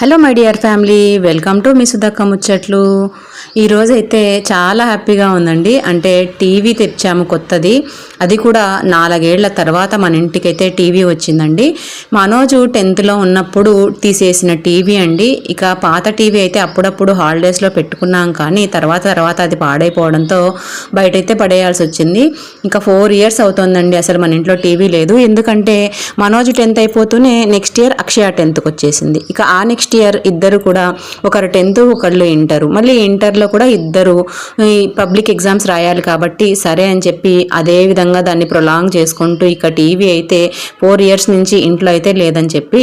Hello my dear family welcome to మీ సుధక్క ముచ్చట్లు ఈరోజు అయితే చాలా హ్యాపీగా ఉందండి. అంటే టీవీ తెచ్చాము కొత్తది. అది కూడా నాలుగేళ్ళ తర్వాత మన ఇంటికైతే టీవీ వచ్చిందండి. మనోజు టెన్త్లో ఉన్నప్పుడు తీసేసిన టీవీ అండి. ఇక పాత టీవీ అయితే అప్పుడప్పుడు హాలిడేస్లో పెట్టుకున్నాం కానీ తర్వాత తర్వాత అది పాడైపోవడంతో బయటైతే పడేయాల్సి వచ్చింది ఇంకా ఫోర్ ఇయర్స్ అవుతుందండి. అసలు మన ఇంట్లో టీవీ లేదు. ఎందుకంటే మనోజ్ టెన్త్ అయిపోతూనే నెక్స్ట్ ఇయర్ అక్షయ టెన్త్కి వచ్చేసింది ఇక ఆ నెక్స్ట్ ఇయర్ ఇద్దరు కూడా ఒకరు టెన్త్ ఒకళ్ళు ఇంటరు. మళ్ళీ ఇంటర్ ఇంటర్లో కూడా ఇద్దరు ఈ పబ్లిక్ ఎగ్జామ్స్ రాయాలి కాబట్టి సరే అని చెప్పి అదే విధంగా దాన్ని ప్రొలాంగ్ చేసుకుంటూ ఇక టీవీ అయితే ఫోర్ ఇయర్స్ నుంచి ఇంట్లో అయితే లేదని చెప్పి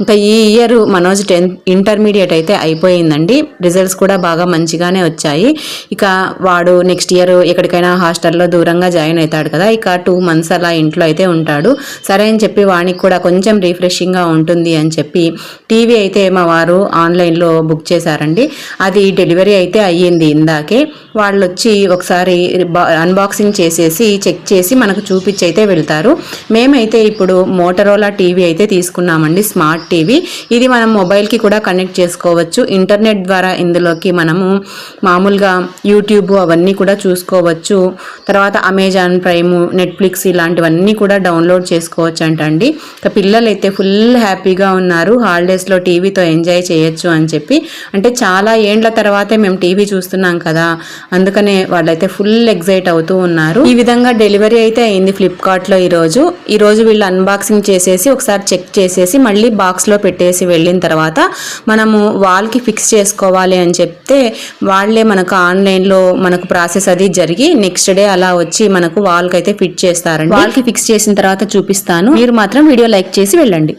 ఇంకా ఈ ఇయర్ మనోజ్ టెన్త్ ఇంటర్మీడియట్ అయితే అయిపోయిందండి. రిజల్ట్స్ కూడా బాగా మంచిగానే వచ్చాయి. ఇక వాడు నెక్స్ట్ ఇయర్ ఎక్కడికైనా హాస్టల్లో దూరంగా జాయిన్ అవుతాడు కదా ఇక టూ మంత్స్ అలా ఇంట్లో అయితే ఉంటాడు. సరే అని చెప్పి వానికి కూడా కొంచెం రిఫ్రెషింగ్గా ఉంటుంది అని చెప్పి టీవీ అయితే మా వారు ఆన్లైన్లో బుక్ చేశారండి. అది డెలివరీ అయితే అయ్యింది ఇందాకే. వాళ్ళు వచ్చి ఒకసారి అన్బాక్సింగ్ చేసేసి చెక్ చేసి మనకు చూపించి అయితే వెళ్తారు. మేమైతే ఇప్పుడు మోటరోలా టీవీ అయితే తీసుకున్నామండి స్మార్ట్ టీవీ ఇది మనం మొబైల్కి కూడా కనెక్ట్ చేసుకోవచ్చు. ఇంటర్నెట్ ద్వారా ఇందులోకి మనము మామూలుగా యూట్యూబ్ అవన్నీ కూడా చూసుకోవచ్చు. తర్వాత అమెజాన్ ప్రైమ్ నెట్ఫ్లిక్స్ ఇలాంటివన్నీ కూడా డౌన్లోడ్ చేసుకోవచ్చు అంటండి ఇక పిల్లలు అయితే ఫుల్ హ్యాపీగా ఉన్నారు హాలిడేస్లో టీవీతో ఎంజాయ్ చేయొచ్చు అని చెప్పి. అంటే చాలా ఏండ్ల తర్వాతే మేము టీవీ టీవీ చూస్తున్నాం కదా అందుకనే వాళ్ళైతే ఫుల్ ఎగ్జైట్ అవుతూ ఉన్నారు. ఈ విధంగా డెలివరీ అయితే అయింది ఫ్లిప్కార్ట్లో ఈరోజు. ఈరోజు వీళ్ళు అన్బాక్సింగ్ చేసేసి ఒకసారి చెక్ చేసేసి మళ్ళీ బాక్స్లో పెట్టేసి వెళ్ళిన తర్వాత మనము వాల్కి ఫిక్స్ చేసుకోవాలి అని చెప్తే వాళ్ళే మనకు ఆన్లైన్లో మనకు ప్రాసెస్ అది జరిగి నెక్స్ట్ డే అలా వచ్చి మనకు వాల్కి అయితే ఫిట్ చేస్తారండి. వాల్కి ఫిక్స్ చేసిన తర్వాత చూపిస్తాను. మీరు మాత్రం వీడియో లైక్ చేసి వెళ్ళండి.